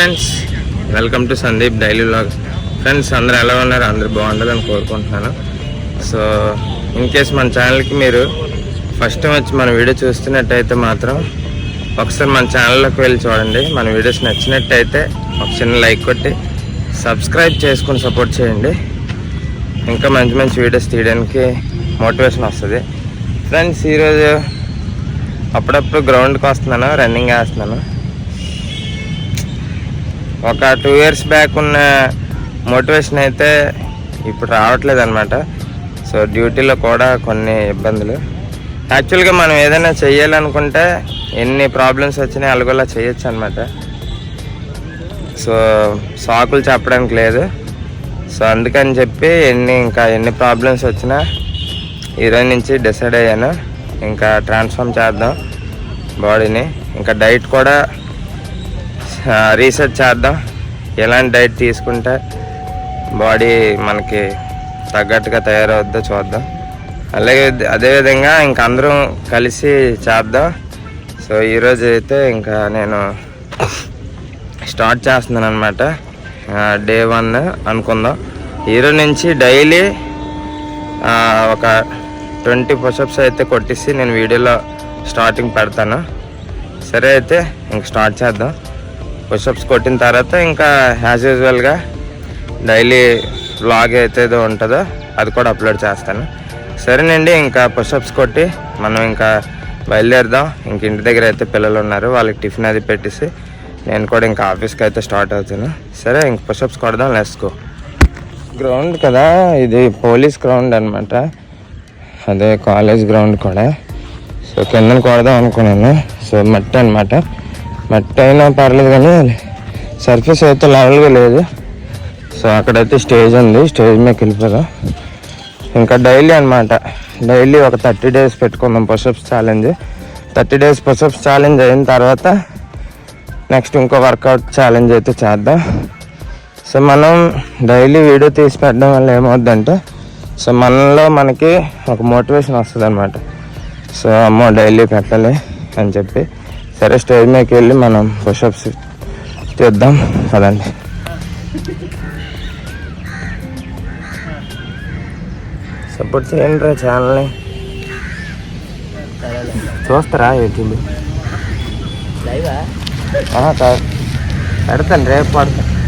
Friends welcome to Sandeep daily vlog friends అందరు ఎలా ఉన్నారు? అందరు బాగుండాలని కోరుకుంటున్నాను. సో ఇన్ కేస్ మన ఛానల్కి మీరు ఫస్ట్ టైం వచ్చి మన వీడియో చూస్తున్నట్టయితే మాత్రం ఒకసారి మన ఛానల్లోకి వెళ్ళి చూడండి. మన వీడియోస్ నచ్చినట్టయితే ఒక చిన్న లైక్ కొట్టి సబ్స్క్రైబ్ చేసుకుని సపోర్ట్ చేయండి. ఇంకా మంచి మంచి వీడియోస్ తీయడానికి మోటివేషన్ వస్తుంది. ఫ్రెండ్స్ ఈరోజు అప్పుడప్పుడు గ్రౌండ్కి వస్తున్నాను రన్నింగ్ వేస్తున్నాను. ఒక టూ ఇయర్స్ బ్యాక్ ఉన్న మోటివేషన్ అయితే ఇప్పుడు రావట్లేదు అనమాట సో డ్యూటీలో కూడా కొన్ని ఇబ్బందులు. యాక్చువల్గా మనం ఏదైనా చేయాలనుకుంటే ఎన్ని ప్రాబ్లమ్స్ వచ్చినాయి అలగోలా చేయొచ్చు అనమాట సో సాకులు చెప్పడానికి లేదు. సో అందుకని చెప్పి ఎన్ని ఇంకా ఎన్ని ప్రాబ్లమ్స్ వచ్చినా ఈరోజు నుంచి డిసైడ్ అయ్యాను. ఇంకా ట్రాన్స్ఫార్మ్ చేద్దాం బాడీని ఇంకా డైట్ కూడా రీసెర్చ్ చేద్దాం. ఎలాంటి డైట్ తీసుకుంటే బాడీ మనకి తగ్గట్టుగా తయారవుద్దో చూద్దాం. అలాగే అదేవిధంగా ఇంకా అందరం కలిసి చేద్దాం. సో ఈరోజు అయితే ఇంకా నేను స్టార్ట్ చేస్తున్నాను అనమాట డే వన్ అనుకుందాం. ఈరోజు నుంచి డైలీ ఒక ట్వంటీ పుషప్స్ అయితే కొట్టేసి నేను వీడియోలో స్టార్టింగ్ పెడతాను. సరే అయితే ఇంక స్టార్ట్ చేద్దాం. పుషప్స్ కొట్టిన తర్వాత ఇంకా యాజ్ యూజువల్గా డైలీ వ్లాగ్ అయితే ఏదో ఉంటుందో అది కూడా అప్లోడ్ చేస్తాను. సరేనండి ఇంకా పుషప్స్ కొట్టి మనం ఇంకా బయలుదేరదాం. ఇంక ఇంటి దగ్గర అయితే పిల్లలు ఉన్నారు వాళ్ళకి టిఫిన్ అది పెట్టేసి నేను కూడా ఇంకా ఆఫీస్కి అయితే స్టార్ట్ అవుతాను. సరే ఇంక పుషప్స్ కొడదాం లెస్కో గ్రౌండ్ కదా ఇది పోలీస్ గ్రౌండ్ అనమాట అదే కాలేజ్ గ్రౌండ్ కూడా. సో కిందన కొడదాం అనుకున్నాను. సో మట్టి అనమాట మట్టి అయినా పర్లేదు కానీ సర్ఫేస్ అయితే లెవెల్గా లేదు. సో అక్కడైతే స్టేజ్ ఉంది. స్టేజ్ మీకు వెళ్ళిపోదాం ఇంకా డైలీ అనమాట డైలీ ఒక థర్టీ డేస్ పెట్టుకుందాం pushups challenge thirty days pushups challenge అయిన తర్వాత నెక్స్ట్ ఇంకో వర్కౌట్ ఛాలెంజ్ అయితే చేద్దాం. సో మనం డైలీ వీడియో తీసి పెట్టడం వల్ల ఏమవుద్దంటే సో మనలో మనకి ఒక మోటివేషన్ వస్తుంది అనమాట సో అమ్మో డైలీ పెట్టాలి అని చెప్పి. సరే స్టేజ్ మీదకి వెళ్ళి మనం పుషప్స్ తీద్దాం అదండి సపోర్ట్ చేయండి రా ఛానల్ని చూస్తారా యూట్యూబ్ కాదు పెడతాను రేపు పడతాను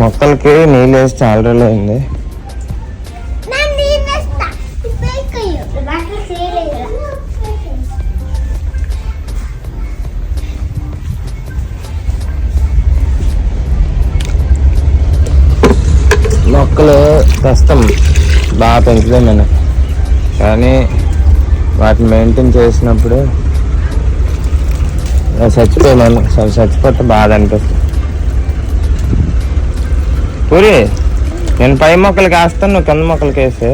మొక్కలకి నీళ్ళు వేసి చాలా రోజులు అయింది. మొక్కలు కష్టం బాగా పెంచలేము నేను. కానీ వాటిని మెయింటైన్ చేసినప్పుడు చచ్చిపోయాను చచ్చిపోతే బాధ అనిపిస్తుంది. పూరి నేను పై మొక్కలకి వేస్తాను నువ్వు కింద మొక్కలకి వేస్తే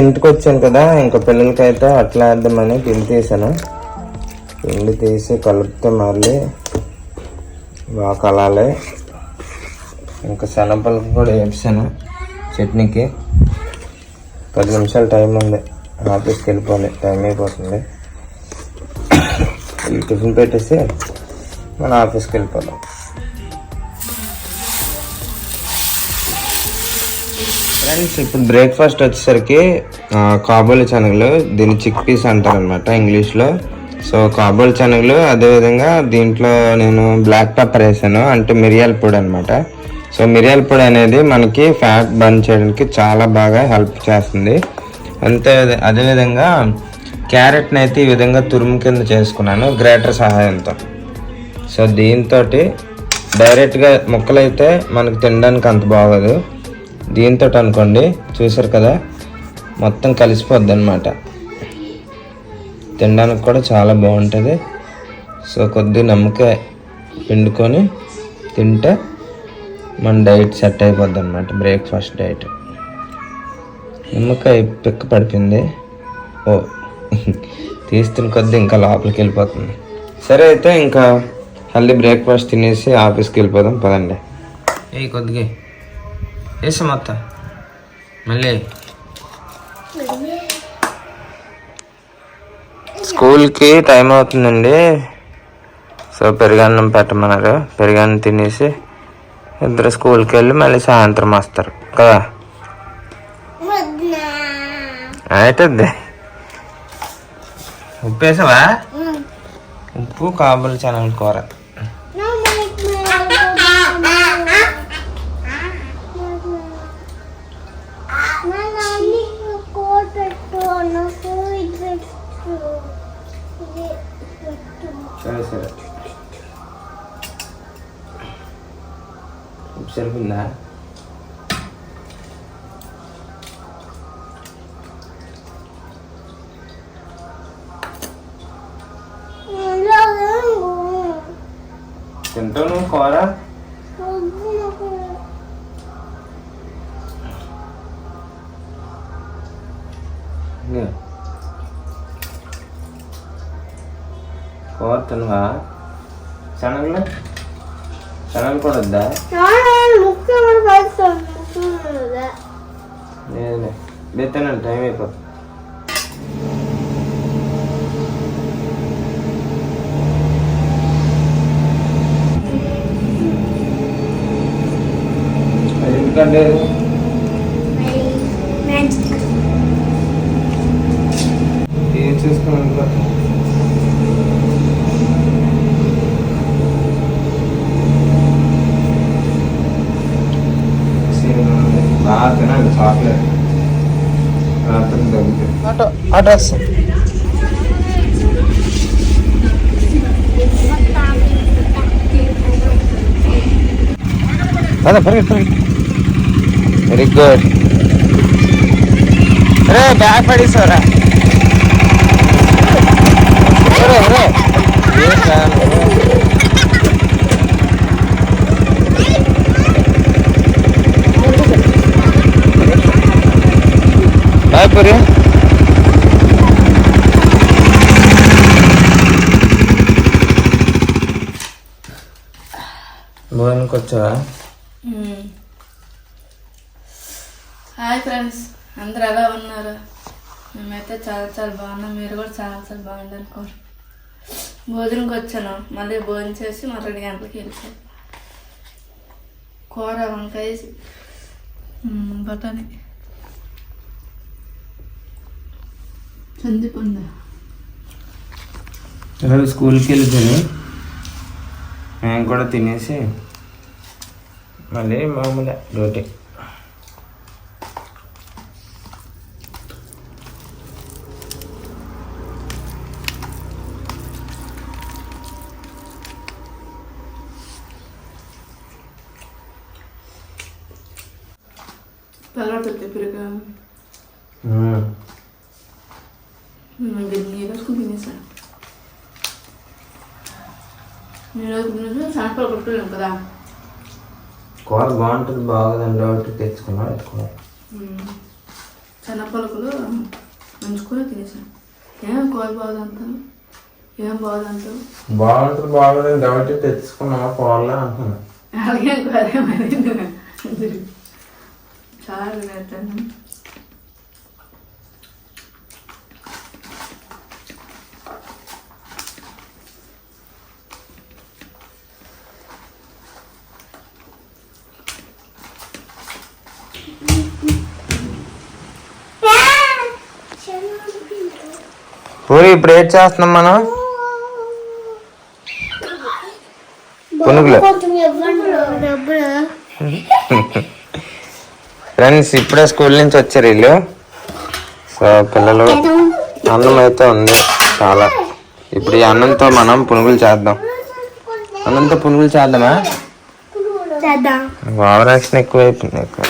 ఇంటికి వచ్చాను కదా ఇంకా పిల్లలకైతే అట్లా వేద్దామని పిండి తీసాను. పిండి తీసి కలిపితే మళ్ళీ బాగా కలాలి. ఇంకా శనగపలుపు కూడా వేసాను చట్నీకి. పది నిమిషాలు టైం ఉంది. ఆఫీస్కి వెళ్ళిపోవాలి టైం అయిపోతుంది. టిఫిన్ పెట్టేసి మన ఆఫీస్కి వెళ్ళిపోదాం. ఫ్రెండ్స్ ఇప్పుడు బ్రేక్ఫాస్ట్ వచ్చేసరికి కాబోలి శనగలు దీన్ని చిక్ పీస్ అంటారనమాట ఇంగ్లీష్లో. సో కాబోల్ శనగలు అదేవిధంగా దీంట్లో నేను బ్లాక్ పెప్పర్ వేసాను అంటే మిరియాల పొడి అనమాట సో మిరియాల పొడి అనేది మనకి ఫ్యాట్ బర్న్ చేయడానికి చాలా బాగా హెల్ప్ చేస్తుంది. అంతే అదేవిధంగా క్యారెట్ని అయితే ఈ విధంగా తురుము కింద చేసుకున్నాను గ్రేటర్ సహాయంతో. సో దీంతో డైరెక్ట్గా ముక్కలైతే మనకు తినడానికి అంత బాగోదు. దీంతో అనుకోండి చూసారు కదా? మొత్తం కలిసిపోద్ది అనమాట తినడానికి కూడా చాలా బాగుంటుంది. సో కొద్ది నమ్మకాయ పిండుకొని తింటే మన డైట్ సెట్ అయిపోద్ది అనమాట బ్రేక్ఫాస్ట్ డైట్. నిమ్మకాయ పిక్క పడిపోయింది. ఓ తీస్తున్న కొద్ది ఇంకా లోపలికి వెళ్ళిపోతుంది. సరే అయితే ఇంకా హెల్దీ బ్రేక్ఫాస్ట్ తినేసి ఆఫీస్కి వెళ్ళిపోదాం పదండి. ఏ కొద్దిగా. వేసా మొత్తం మళ్ళీ. స్కూల్కి టైం అవుతుందండి. సో పెరుగన్నం పెట్టమన్నారు. పెరుగన్నం తినేసి ఇద్దరు స్కూల్కి వెళ్ళి మళ్ళీ సాయంత్రం వస్తారు. కదా? అవుతుంది ఉప్పు వేసావా ఉప్పు కాబుల్ శనగల కూర. ఉప్పు సరిపోయిందా తింటావు నువ్వు కూర ఇదిగో. కూర తినవా శనగలు శనగలు కూడా లేదులే బెత్తనండి టైం అయిపోతుంది ఎందుకంటే? ఏం చేసుకుని ఆటో ఆటో వస్తాం అదే పరిగెత్తి పరిగెత్తి వెరీ గుడ్ రే బ్యాగ్ పడేసారా రే రే బాయ్ పూరి భోజనంకి వచ్చావా హాయ్ ఫ్రెండ్స్ అందరు ఎలా ఉన్నారు? మేమైతే చాలా చాలా బాగున్నాం. మీరు కూడా చాలా చాలా బాగుంది అనుకోరు భోజనంకి వచ్చాను. మళ్ళీ భోజనం చేసి మరి రెండు గంటలకి వెళ్ళిపోయాను కూర వంకాయ మ్, చందిపుంద ఈరోజు స్కూల్కి వెళ్ళిపోయి మేము కూడా తినేసి మళ్ళీ మామూలే డ్యూటీ తర్వాత పెరుగు ఈరోజు తినేసాను కొట్టుకున్నాం కదా కూర బాగుంటుంది బాగుందని డౌట్ తెచ్చుకున్నా ఎత్తుకున్నా. శనగపలుకులు మంచుకొని తినేసాను. ఏం కూర బాగుందంటావు? ఏం బాగుందంటావు? బాగుంటుంది బాగుందని డౌట్ తెచ్చుకున్నా కూరలో అంటున్నా. అలాగే కూర మరి. చాలా పూరి ఇప్పుడు ఏం చేస్తున్నాం మనం? పునుగులు. ఫ్రెండ్స్ ఇప్పుడే స్కూల్ నుంచి వచ్చారు వీళ్ళు. సో పిల్లలు అన్నం అయితే ఉంది. చాలా. ఇప్పుడు ఈ అన్నంతో మనం పునుగులు చేద్దాం. అన్నంతో పునుగులు చేద్దామా? యాక్షన్ ఎక్కువైపోయింది ఎక్కువ.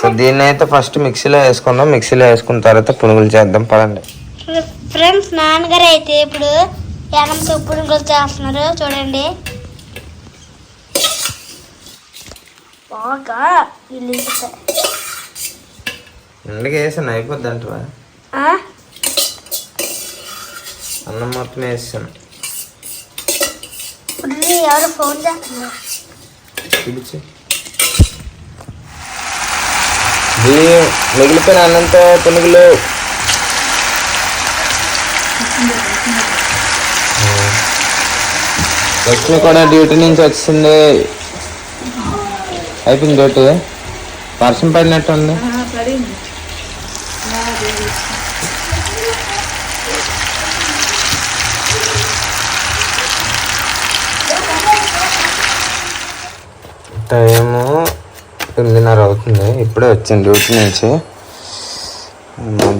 సో దీన్ని అయితే ఫస్ట్ మిక్సీలో వేసుకుందాం. మిక్సీలో వేసుకున్న తర్వాత పునుగులు చేద్దాం. పదండి. ఫ్రెండ్స్ నాన్నగారు అయితే ఇప్పుడు ఎనంతో పునుగులు చేస్తున్నారు. చూడండి. బాగా ఇల్లు ఇందుకే వేసాను అయిపోద్ది అంటవా అన్నం మొత్తం వేసాను. ఎవరు ఫోన్ చేస్తున్నారు. పిలిచి. మిగిలిపోయిన అన్నంతో పునుగులు లక్ష్మి కూడా డ్యూటీ నుంచి వచ్చింది. అయిపోయింది డ్యూటీ. వర్షం పడినట్టు ఉంది టైము తొమ్మిదిన్నర అవుతుంది. ఇప్పుడే వచ్చాను డ్యూటీ నుంచి.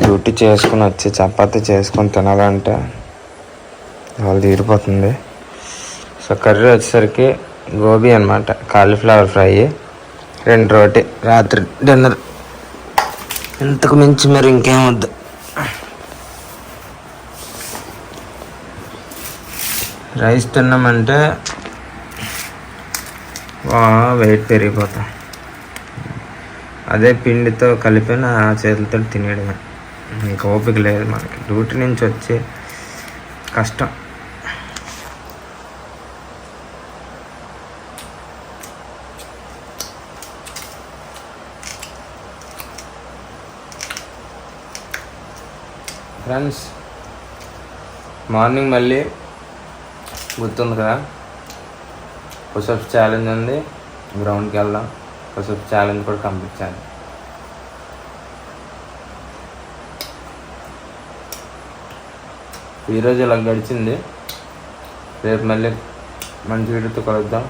డ్యూటీ చేసుకుని వచ్చి చపాతీ చేసుకొని తినాలంటే వాళ్ళు తీరిపోతుంది. సో కర్రీ వచ్చేసరికి గోబీ అనమాట కాలీఫ్లవర్ ఫ్రై రెండు రోటీ రాత్రి డిన్నర్. ఇంతకు మించి మరి ఇంకేం వద్దు. రైస్ తిన్నామంటే వెయిట్ పెరిగిపోతాం. అదే పిండితో కలిపిన ఆ చేతులతో తినేయడమే. ఇంకా ఓపిక లేదు మనకి. డ్యూటీ నుంచి వచ్చి కష్టం. ఫ్రెండ్స్ మార్నింగ్ మళ్ళీ గుర్తుంది కదా? పుషప్స్ ఛాలెంజ్ ఉంది. గ్రౌండ్కి వెళ్దాం. పుషప్స్ ఛాలెంజ్ కూడా కంప్లీట్ చేయాలి. ఈరోజు ఇలా గడిచింది. రేపు మళ్ళీ మంచి వీడియోతో కలుద్దాం.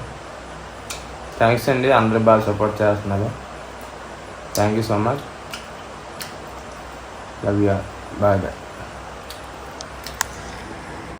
థ్యాంక్స్ అండి. అందరూ బాగా సపోర్ట్ చేస్తున్నారు. Thank you so much love you bye bye